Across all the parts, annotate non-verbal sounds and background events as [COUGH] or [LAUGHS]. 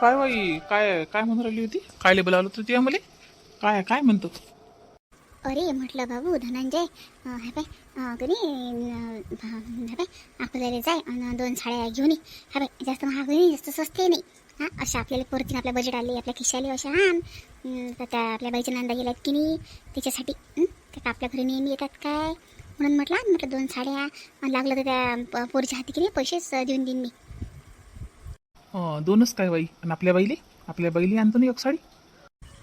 काय बाई काय काय म्हणून राहिली होती? काय लेबल होतं ती मला? काय काय म्हणतो? अरे म्हटलं बाबू धनंजय. हाय हे पाय आपल्याला जाय आणि दोन साड्या घेऊन ये. हाय जास्त महाग नाही जास्त स्वस्त नाही. हां अशा आपल्याला परतीन आपल्या बजेट आले आपल्या खिशाली अशा आण तर त्या आपल्या बाईच्या नांदा गेल्यात की नाही त्याच्यासाठी त्या का आपल्या घरी नेहमी येतात काय? म्हणून म्हटलं म्हटलं दोन साड्या लागलं तर त्या पोरीच्या हाती की नाही पैसेच देऊन देईन मी. दोनच काय बाई? आणि आपल्या बाईले? आपल्या बाईले आणतो ना एक साडी.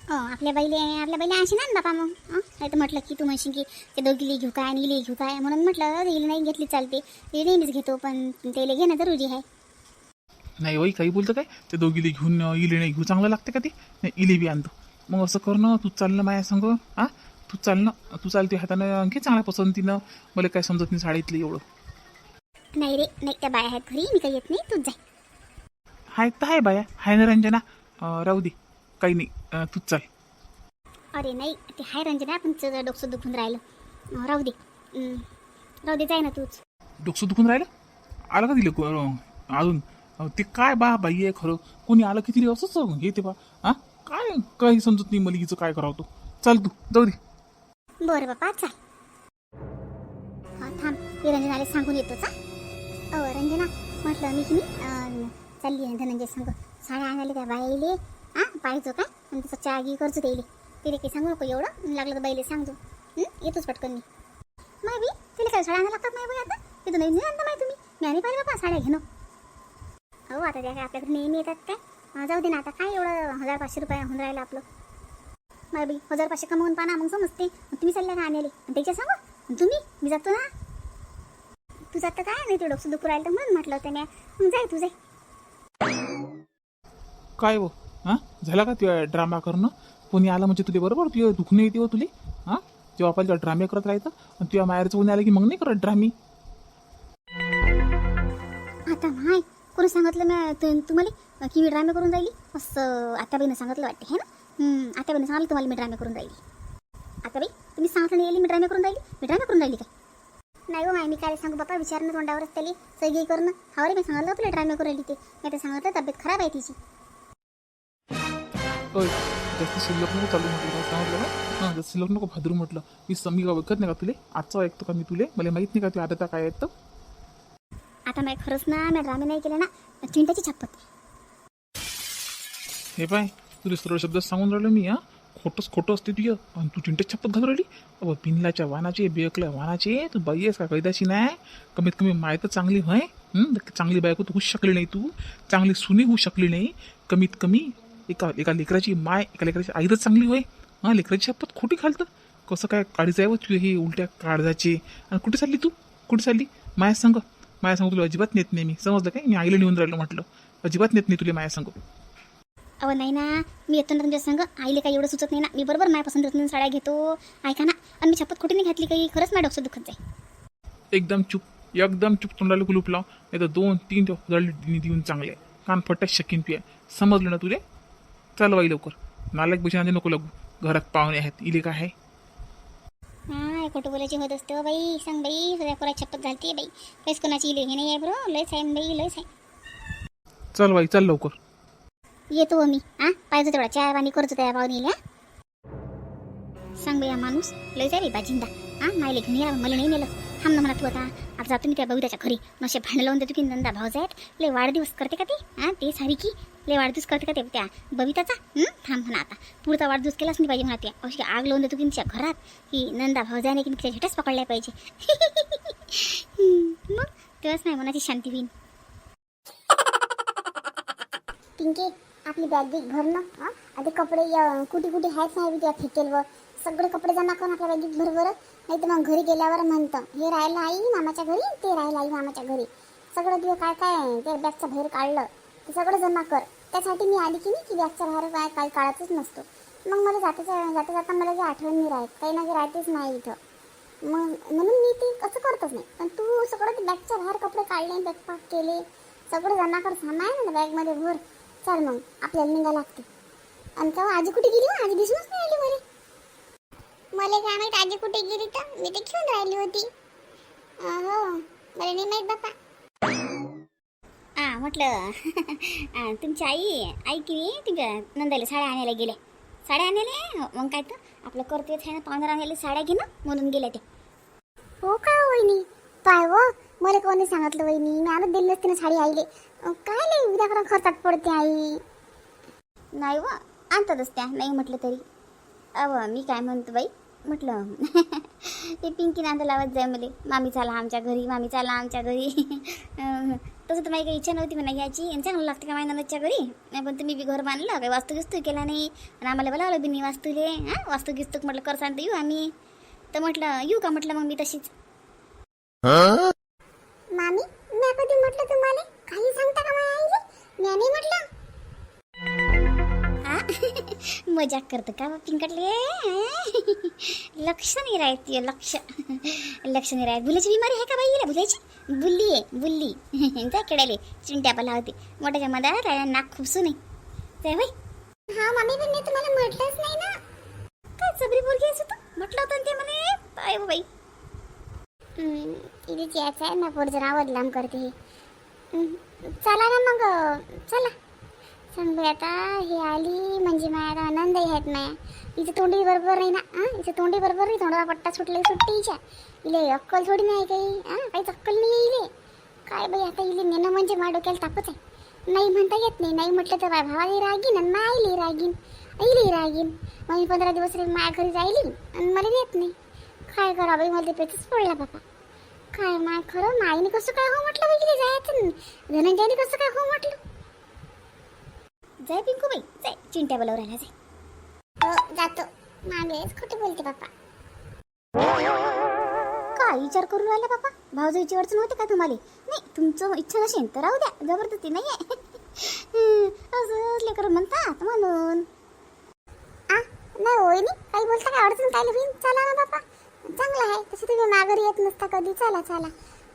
हो आपल्या बाईले आपल्या बाईले आणशील ना बापा मग हं? नाही तर म्हटलं की तू म्हणशील की ते दोघीली घेऊ काय आणि इले घेऊ काय? म्हणून म्हटलं हिला नाही घेतली चालते. हिला नेहमीच घेतो पण त्याला घेणं जरुरी आहे. नाही बाई काही बोलतं काय? ते दोघीले घेऊन इले नाही घेऊ. चांगलं लागते का ते? नाही इले बी आणतो. मग असं कर ना तू चाल ना माझ्या संग हा? तू चाल ना तू चालते हातानं घे चांगल्या पसंतीनं. मला काय समजत नाही साडीतलं एवढं. नाही रे नाही त्या बाया आहेत घरी मी काही येत नाही. तूच जाय हाय तर हाय बाया. हाय ना रंजना. अं, राहू दे. काही नाही. अं, तूच चाल. अरे नाही ते हाय रंजना. पण तुझं डोकं दुखून राहिलं. अं, राहू दे. अं, राहू दे जाय ना तूच. डोकं दुखून राहिलं? आलं का दिलं को- अं, अजून? अं, ते काय बा बाई आहे खरं. कोणी आलं की तिला असंच हे ते बा. हा काय काही समजत नाही मला हिचं काय करावं तो. चाल तू. जाऊ दे. बरं बापा चाल. हा थांब. मी रंजनाला सांगून येतो चा. अहो रंजना म्हटलं मी की अं, चालली आहे. धनंजय संग. साड्या आणायला त्या बाईले? हां पाहिजो काय? आणि तसं चहा घे करतो त्याले. तिला काही सांगू नको एवढं? लागलं तर बाईले सांगतो. येतोच पटकन मी. माय बी तिला काय साड्या आणायला लागतात नाही बाई आता? तिथं नवीन नाही आणता माहिती तुम्ही. मी आणि पाहिजे बाबा साड्या घेणं. हो आता त्या काय आपल्याकडे नेहमी येतात काय? जाऊ दे ना आता. काय एवढं हजार पाचशे रुपये होऊन राहिलं आपलं? मला बी हजार पाचशे कमवून पाना मग समजते. मग तुम्ही चालल्या का आणायला? त्याच्या सांगू. तुम्ही? मी जातो ना. तू जातं काय? नाही ते डोकं दुखू राहिलं तर म्हणून म्हटलं होतं मी मग जाय तू जाय. काय हो? हा? झाला का तुझ्या ड्रामा करणं? कोणी आलं म्हणजे तुझे बरोबर? तुझ्या दुखणे येते हो तुले? हा? जेव्हा आपण तेव्हा ड्रामे करत राहायचं आणि तुझ्या माहेरचं कोणी आलं की मग नाही करत ड्रामी आता माय कोणी सांगितलं मी तुम्हाला? की मी ड्रामे करून जाईल असं आत्याबाईनं सांगितलं वाटते हे ना? हं, आत्याबाईनं सांगितलं तुम्हाला मी ड्रामे करून जाईल आता बाई तुम्ही सांगितलं नाही मी ड्रामे करून राहिली? मी ड्रामे करून राहिली काय? नाही हो माय मी काय सांगू बापा विचारणं तोंडावरच त्याला. सगळी करणं. हा मी सांगितलं तुला ड्रामे करून राहिली ते. मी ते सांगितलं तब्येत खराब आहे तिची. अय जास्त शिल्लक नको चालू म्हटलं काय सांगितलं ना हां जास्त शिल्लक नको भादरू म्हटलं. मी स- मी ऐकत नाही का तुले? आजचं ऐकतो का मी तुले? मला माहीत नाही का तुझ्या आता काय तर आता मी खरंच ना मी ड्रामे नाही केले ना चिंताची छप्पत हे पाय तुला सरळ शब्द सांगून राहिलो मी हा? खोटंच खोटं असते तुझं. आणि तू चिंटेच छप्पत घालून राहिली? अबा पिनलाच्या वानाचे बेकल्या वानाचे तू बाई आहेस का कैदाशी नाही? कमीत कमी माय तर चांगली होय हं? चांगली बायको तू होऊच शकली नाही तू. चांगली सुनी होऊ शकली नाही. कमीत कमी एका एका लेकराची माय एका लेकराची आई तर चांगली होय. हां लेकराची शपथ खोटी घालतं? कसं काय काळीचं आहे व तुझे हे उलट्या काळजाचे? आणि कुठे चालली तू? कुठे चालली? माया संग. माया संग तुला अजिबात नेत नाही मी. समजलं काय? मी आईला नेऊन राहिलो म्हटलं. अजिबात नेत नाही तुला माया संग. अहो नाही ना. मी येतो ना तुमच्या संग. आईले काही एवढं सुचत नाही ना. मी बरोबर माझ्या पसंत साड्या घेतो. ऐका ना. आणि मी छपत कुठे नाही घातली काही? खरंच माझ्या डोकं दुखत जाईल. एकदम चुप. एकदम चुप तोंडाला कुलूप लाव. नाही तर दोन तीन देऊन चांगले कान फट्टा शकीन पिया समजलं ना तुले? चल बाई लवकर. नालायक बशी नको लागू. घरात पाहुणे आहेत. इले काय आहे? हा खोटं बोलायची होत असते हो बाई. सांग बाई सगळ्या पोरा छपत घालते बाई. काहीच कोणाची इले हे नाही आहे बरो? लयच आहे बाई लयच आहे. चल बाई चल लवकर. येतो हो मी. हा पाहिजे तेवढा चहा पाणी करतो त्या पाहुणे सांग बाई माणूस. लयच आहे बाई बाजिंदा हा घेऊन या मला नाही नेलं. थांब ना म्हणा तू आता. आज जातो मी त्या बघिताच्या घरी. नशे भांडं लावून देतो की नंदा भाऊ जायत लय वाढदिवस करते का ते? हा ते सारी की. लय वाढदिवस करते का ते? त्या बबिताचा? थांब म्हणा आता. पुढचा वाढदिवस केलाच नाही पाहिजे म्हणा त्या. अशी आग लावून देतो की तिच्या घरात. की नंदा भाऊ जायने की तिच्या झेटच पकडल्या पाहिजे. [LAUGHS] मग तेव्हाच नाही मनाची शांती होईल पिंकी आपली बॅग बिग भरणं ना. आधी कपडे कुठे कुठे आहेत नाही त्या फेकेलवर सगळे कपडे जमा करून आपल्या बॅगीत भरभर नाही तर मग घरी गेल्यावर म्हणतं हे राहायला आई मामाच्या घरी ते राहायला आई मामाच्या घरी. सगळं तुझं काय काय ते बॅगच्या बाहेर काढलं ते सगळं जमा कर. त्यासाठी मी आली की नाही की बॅगच्या बाहेर काय काही काढतच नसतो. मग मला जाता जाता जाता मला जे आठवण नाही राहत काही ना राहतेच नाही इथं. मग म्हणून मी ते असं करतच नाही. पण तू सगळं ते बॅगच्या बाहेर कपडे काढले बॅग पॅक केले सगळं जमा कर. सामान ना बॅगमध्ये भर. चल मग आपल्याला निघा लागते. आणि तेव्हा आजी कुठे गेली? आजी दिसूनच नाही आली मला काय माहीत आजी कुठे गेली तर? मी ते घेऊन राहिली होती. हो. मला नाही माहीत बापा हा म्हटलं [LAUGHS] तुमची आई आई की नाही? तुमच्या नंदाला साड्या आणायला गेल्या साड्या आणायला? मग काय तर? आपलं कर्तव्य आहे ना पाहुणा आणायला साड्या घे ना म्हणून गेल्या ते. हो का वहिनी? पाय हो? मला कोणी सांगितलं वहिनी? मी आणत दिली नसते ना साडी आईले. काय नाही उद्या करून खर्चात पडते आई? नाही व आणतातच त्या नाही म्हटलं तरी. अव मी काय म्हणतो बाई? म्हटलं [LAUGHS] ते पिंकी नांदा लावत जाय मला. मामी चाला आमच्या घरी मामी चाला आमच्या घरी. [LAUGHS] तसं तर माझी काही इच्छा नव्हती म्हणा याची आणि चांगलं लागतं का माझ्या नंदाच्या घरी? नाही पण तुम्ही बी घर बांधलं काही वास्तू गिस्तू केला नाही. आणि आम्हाला बोलावलं बी नाही वास्तूले हां? वास्तू गिस्तूक म्हटलं कर सांगते येऊ आम्ही. तर म्हटलं येऊ का? म्हटलं मग मी तशीच. मामी मी कधी म्हटलं तुम्हाला? काही सांगता का माझ्या आईले? मी नाही म्हटलं? मजाक करतं का बा पिंकटले? लक्ष नाही राहत ते, लक्ष. लक्ष नाही राहत. बुलीची बिमारी आहे का बाई हिला बुलायची? बुल्ली आहे बुल्ली. त्या केडाले चिंट्या पला होते मोठ्याच्या मधात नाक खुपसू नाही ते बाई. हा मामी पण मी तुम्हाला म्हटलंच नाही ना? काय सबरी बोलगी आहेस तू? म्हटलं होतं ते म्हणे. पाय हो बाई. इथेच यायचं आहे ना पुढचं नाव बदलाम करते. चला ना मग. चला. सांग बाई आता हे आली म्हणजे माझ्या आता आनंद आहेत माया इथं तोंडी बरोबर नाही ना? हां इथं तोंडी बरोबर नाही? तोंडाला पट्टा सुटले सुट्टी हिच्या इले अक्कल थोडी नाही काही? हां काहीच अक्कल नाही इले. काय बाई आता इले नेणं म्हणजे माझ्या डोक्याला तापच आहे. नाही म्हणता येत नाही. नाही म्हटलं तर माझ्या भावाला रागीन आणि मायली रागीन. आईली रागीन. मग मी पंधरा दिवस रे माझ्या घरी जायली आणि मला देत नाही. काय करा बाई? मला ते पेचच पडला बाबा. काय माय खरं? माईने कसं काय हो म्हटलं वगैरे जायचं? धनंजयने कसं काय हो म्हटलं? जाय पिंकू बाई जाय. चिंट्या बोलावर राहिला जाय. हो जातो. मामीच खोटे बोलते बाप्पा. काय विचार करून राहिला बाप्पा? भाऊजाईची अडचण होते का तुम्हाला? नाही तुमचं इच्छा नसेल तर राहू द्या. जबरदस्ती नाही आहे असं लेकर म्हणतात म्हणून. आ नाही होय नाही. काही बोलता काय अडचण? काय होईल चला ना बाप्पा. चांगलं आहे. तसं तुम्ही माघारी येत नसता कधी. चला चला.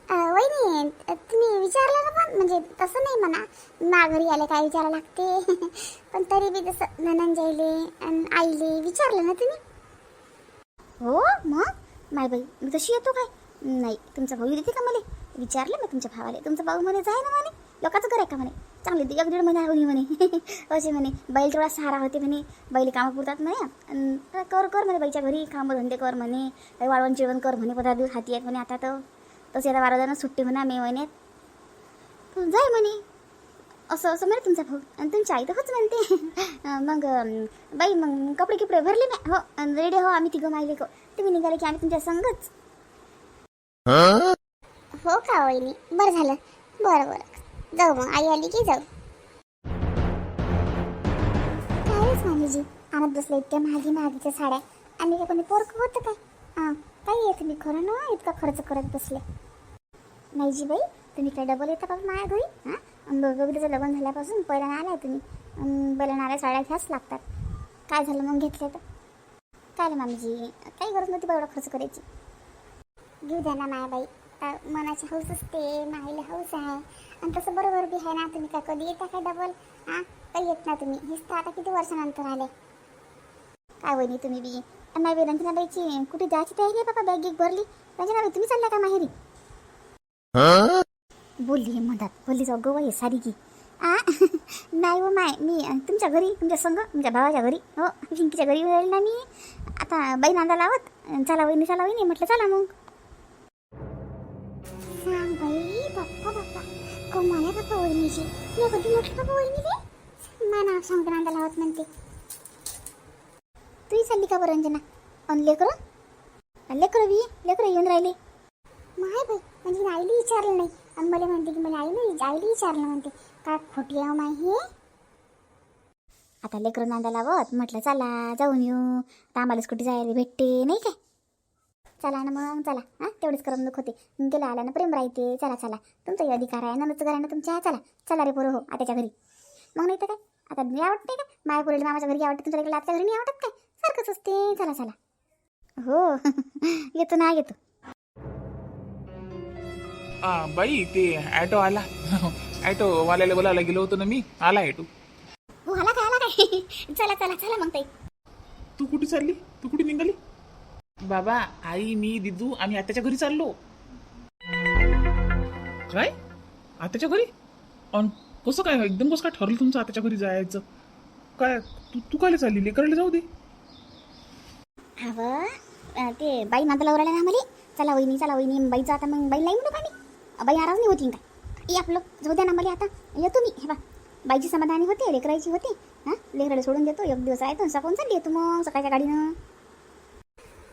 वहिनी तुम्ही विचारलं ना पण? म्हणजे तसं नाही म्हणा. माघारी आले काय विचारा लागते? [LAUGHS] पण तरी बी तसं धनंजयले आणि आईले विचारलं ना तुम्ही? हो मग? माय बाई मी तशी येतो काय? नाही तुमचा भाऊ देते का मला विचारलं मी तुमच्या भावाला. तुमचा भाऊ म्हणे जाय ना म्हणे. लोकांचं घर आहे का म्हणे? चांगले एक दीड महिना होईल म्हणे असे [LAUGHS] म्हणे बैल थोडा सहारा होते म्हणे. बैल कामं पुरतात म्हणे. कर कर म्हणे बाईच्या घरी कामं धंदे कर म्हणे. काही वाळवण चिळवण कर म्हणे पंधरा दिवस हाती आहेत म्हणे आता तर. तसे आता बारा जण सुट्टी म्हणा मे महिन्यात तू जाय म्हणे. असं असं म्हणे तुमचा भाऊ. आणि तुमची आई तर होच म्हणते. मग बाई मग कपडे किपडे भरले मी. हो रेडी हो आम्ही तिघं माहिले को तुम्ही निघाले की आम्ही तुमच्या संगच. हो का वहिनी? बरं झालं. बरं बरं. जाऊ मग. आई आली की जाऊ. काय स्वामीजी आणत बसले इतक्या महागी महागीच्या साड्या. आणि काय कोणी पोरक होतं काय? हां तुम्ही खरं ना इतका खर्च करत बसले. नाही जी बाई तुम्ही काय डबल येता बाबा माझ्या घरी? हां? बघितलं लग्न झाल्यापासून पहिल्या आलाय तुम्ही. अन् साड्या घ्याच लागतात. काय झालं मग घेतलं तर? काय मामीजी? काही गरज नव्हती एवढा खर्च करायची. घेऊ द्या ना मायाबाई आता मनाची हौस असते माईला हौस आहे. आणि तसं बरोबर बी आहे ना तुम्ही काय कधी येता काय डबल? हां? काही येत ना तुम्ही. हेच तर आता किती वर्षानंतर आले. काय वहिनी तुम्ही बी नाही बाई रंजनाबाईची कुठे जायची तयारी आहे बाबा बॅग भरली रंजनाबाई तुम्ही चालल्या का माहेरी बोलली आहे म्हणतात बोलली जाऊ गो आहे सारी की। आ [LAUGHS] नाही हो माय मी तुमच्या घरी तुमच्या संग तुमच्या भावाच्या घरी। हो पिंकीच्या घरी राहील ना मी। आता बाई नांदा लावत चला वहिनी चला वहिनी म्हटलं चला मग। सांग बाई बाप्पा बाप्पा कमाल आहे बाप्पा वहिनीची मी कधी म्हटलं बाप्पा वहिनीले मा नाव सांगते नांदा लावत म्हणते। तुही चालली का बरं रंजना अन लेकरं लेकरं बी लेकरं येऊन राहिले. माय बाई म्हणजे मी आईला विचारलं नाही. आणि मला म्हणते की मला आईला आईला विचारलं म्हणते. काय खोटी आहे माय हे? आता लेकरं नांदा लावत. म्हटलं चला जाऊन येऊ. आता आम्हाला स्कूटी जायला भेटते नाही काय चला ना मग चला. हां तेवढीच करमणूक होते. गेला आला ना प्रेम राहते. चला चला. तुमचाही अधिकार आहे नंदचं घर आहे ना तुमच्या? चला. चला रे पोरं हो आताच्या घरी. मग नाही तर काय? आता मी आवडते का? माया पोरीला मामाच्या घरी आवडते तुमच्या आत्याच्या घरी नाही आवडत काय? सारखंच असते चला चला. हो [LAUGHS] येतो ना येतो आ, बाई ते ॲटो आला. ॲटो वाल्याला बोलायला गेलो होतो ना मी आला ॲटो. हो आला काय आला काय [LAUGHS] चला चला चला मग ताई. तू कुठे चालली? तू कुठे निघाली? बाबा आई मी दिदू आम्ही आत्याच्या घरी चाललो. काय? आत्याच्या घरी? अन कसं काय एकदम कसं काय ठरलं तुमचं आताच्या घरी जायचं? काय तू तू काय चालली? लेकराला जाऊ दे. हवं ते बाई नादाला लावरायला ना आम्हाला. चला वहिनी चला वहिनी बाईचं आता मग. बाई लाईन का मी बाई आराज नाही होती का ये आपलं. जाऊ द्या ना मला आता. येतो मी हे बा. बाईची समाधानी होते लेकरायची होते. हां? लेकराला सोडून देतो. एक दिवस राहतो सकाळून चालली येतो मग सकाळच्या गाडीनं.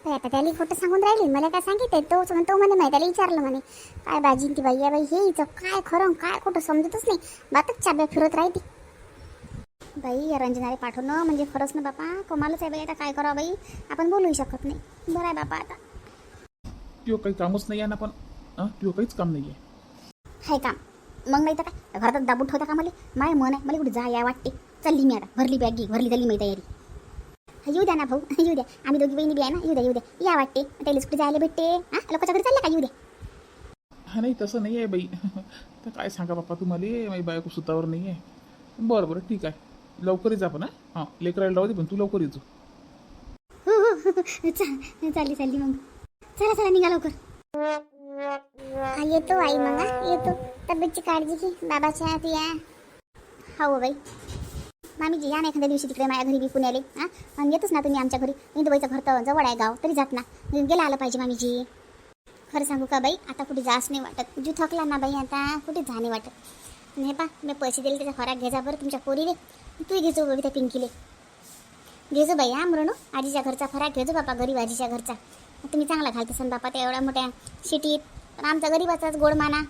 तर आता त्याला खोटं सांगून राहिली. मला काय सांगितलं तो तो म्हणे नाही त्याला विचारलं म्हणे. काय बाजी ती बाई? या बाई हे हिचं काय खरं काय खोटं समजतच नाही. बातच चाब्या फिरत राहते. बाई या रंजनारे पाठवणं म्हणजे खरंच ना बापा? कमालच आहे बाई आता काय करावं बाई? आपण बोलूही शकत नाही. बरं आहे बापा आता. तुझं काही कामच नाही आहे ना पण तुझं काहीच काम नाही आहे. हाय काम. मग नाही तर काय? घरातच दाबून ठेवता का मला? माय मन आहे. मला कुठे जा या वाटते. चालली मी आता. भरली बॅग. घे भरली झाली मी तयारी. हा, येऊ द्या ना भाऊ. [LAUGHS] येऊ द्या. आम्ही दोघी बहिणी बी आहे ना? येऊ द्या येऊ द्या. या वाटते. त्याला कुठे जायला भेटते? हां? लोकांच्याकडे चालला का? येऊ द्या. हा नाही तसं नाही आहे बाई. [LAUGHS] तर काय सांगा बाप्पा तुम्हाला? माझी बायको सुतावर नाही आहे. बरं बरं. ठीक आहे. लवकर येच आपण हां? हां लेकराला राहू दे पण तू लवकर येतो हो हो हो, हो, हो, हो चा- चालली चालली मग. चला चला निघा लवकर. हा येतो आई मग हा, येतो. तब्येतची काळजी घे बाबाच्या तू या हो बाई. मामीजी या ना एखाद्या दिवशी तिकडे माझ्या घरी बी पुण्याले हां? आणि येतच ना तुम्ही आमच्या घरी. इंदुबाईचं घर तर जवळ आहे गाव तरी जात ना. गेला आलं पाहिजे मामीजी. खरं सांगू का बाई आता कुठे जास नाही वाटत. जू थकला ना बाई आता कुठे जा नाही वाटत. नाही पा मी पैसे दिले त्याचा फराक घे जा बरं तुमच्या पोरीले. तूही घेजो बघ त्या पिंकीले. घेजो बाई हा म्हणून आजीच्या घरचा फराक घेजो बापा गरीब आजीच्या घरचा. तुम्ही चांगला घालत असाल बापा त्या एवढ्या मोठ्या सिटीत पण आमचा गरीबाचाच गोड माना.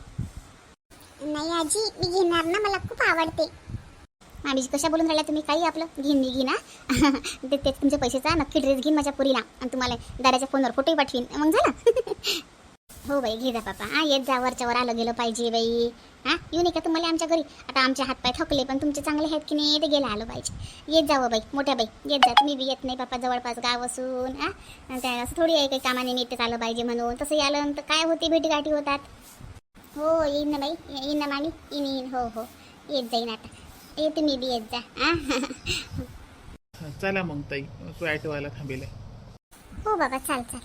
नाही आजी मी घेणार ना मला खूप आवडते. आम्ही कशा बोलून राहिल्या तुम्ही? काही आपलं? घेईन मी घेईन हा. ते ते तुमच्या पैशाचा नक्की ड्रेस घेईन माझ्या पुरीला. आणि तुम्हाला दादाच्या फोनवर फोटोही पाठवीन. मग झालं. हो बाई घे जा पापा हा येत जा वरच्या वर आलं गेलं पाहिजे बाई. हा येऊ नये का तुम्हाला आमच्या घरी. आता आमचे हातपाय थकले पण तुमचे चांगले आहेत की नाही ते गेला आलं पाहिजे. येत जावं बाई मोठ्या बाई येत जा. तुम्ही बी येत नाही पापा जवळपास गाव असून हा. काय असं थोडी आहे काही कामाने नीट आलं पाहिजे म्हणून. तसं आलं तर काय होते भेटीगाठी होतात. हो येईन ना बाई येईन ना मामी येईन येईन. हो हो येत जाईन आता. ये तुम्ही बी येत जा. हा. चला मग ताई तो ॲटोवाला थांबेल. हो बाबा चाल चाल.